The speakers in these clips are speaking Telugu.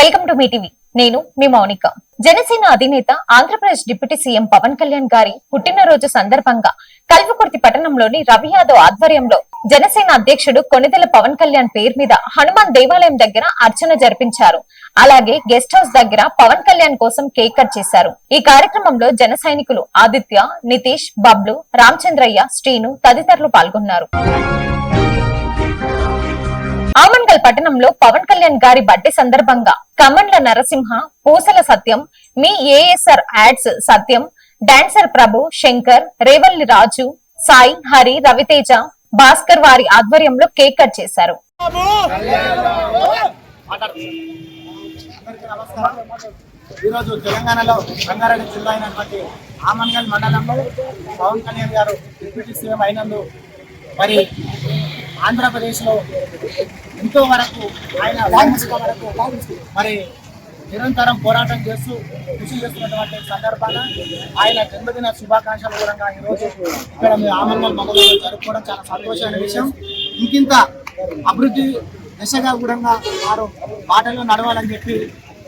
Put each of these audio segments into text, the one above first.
Welcome to me TV. నేను మీ మౌనిక. జనసేన అధినేత ఆంధ్రప్రదేశ్ డిప్యూటీ సీఎం పవన్ కళ్యాణ్ గారి పుట్టినరోజు సందర్భంగా కల్వకుర్తి పట్టణంలోని రవి యాదవ్ ఆధ్వర్యంలో జనసేన అధ్యక్షుడు కొనిదెల పవన్ కళ్యాణ్ పేరు మీద హనుమాన్ దేవాలయం దగ్గర అర్చన జరిపించారు. అలాగే గెస్ట్ హౌస్ దగ్గర పవన్ కళ్యాణ్ కోసం కేక్ కట్ చేశారు. ఈ కార్యక్రమంలో జన సైనికులు ఆదిత్య నితీష్ బబ్లు రామచంద్రయ్య శ్రీను తదితరులు పాల్గొన్నారు. ఆమన్గల్ పట్టణంలో పవన్ కళ్యాణ్ గారి బర్త్డే సందర్భంగా కమండ్ల నరసింహ పూసల సత్యం మీ ASR ads Satyam dancer Prabhu Shankar Revalli Raju Sai Hari Raviteja Bhaskar వారి ఆధ్వర్యంలో కేక్ కట్ చేశారు. ఈరోజు తెలంగాణలో రంగారెడ్డి జిల్లా అయినటువంటి ఆమన్గల్ మండలంలో పవన్ కళ్యాణ్ గారు డిప్యూటీ సీఎం అయినందు మరి ఆంధ్రప్రదేశ్లో ఎంతో వరకు ఆయన వరకు మరి నిరంతరం పోరాటం చేస్తూ కృషి చేస్తున్నటువంటి సందర్భాన ఆయన జన్మదిన శుభాకాంక్షలు కూడా ఈరోజు ఇక్కడ మీ ఆమన్గల్ మండలంలో జరుపుకోవడం చాలా సంతోషమైన విషయం. ఇంకింత అభివృద్ధి దిశగా కూడా వారు బాటలో నడవాలని చెప్పి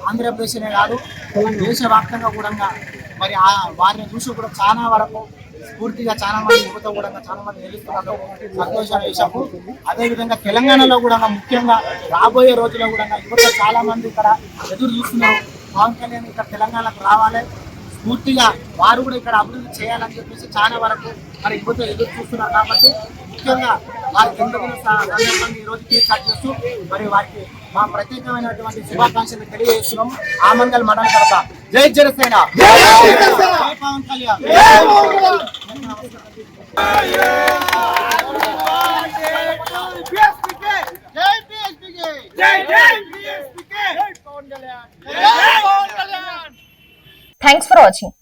ఆంధ్రప్రదేశ్నే కాదు దేశవ్యాప్తంగా కూడా మరి ఆ వారిని చూసి కూడా చాలా వరకు స్ఫూర్తిగా చాలా మంది యువత కూడా చాలా మంది నిలుస్తున్నారు. సంతోషాలు వేశాము అదేవిధంగా తెలంగాణలో కూడా ముఖ్యంగా రాబోయే రోజుల్లో కూడా యువత చాలా మంది ఇక్కడ ఎదురు చూస్తున్నారు. పవన్ కళ్యాణ్ ఇక్కడ తెలంగాణకు రావాలి. స్ఫూర్తిగా వారు కూడా ఇక్కడ అభివృద్ధి చేయాలని చెప్పేసి చాలా వరకు మరి యువత ఎదురు చూస్తున్నారు. కాబట్టి ముఖ్యంగా వారికి ఎందుకు సందర్భంగా ఈ రోజు కేక్ కట్ చేస్తూ మరి వారికి మా ప్రత్యేకమైనటువంటి శుభాకాంక్షలు తెలియజేస్తున్నాం. ఆమంగల్ మండల తర్వాత. జై జనసేన. జై పవన్ కళ్యాణ్ జై జై జై పవన్ కళ్యాణ్ జై Pawan Kalyan thanks for watching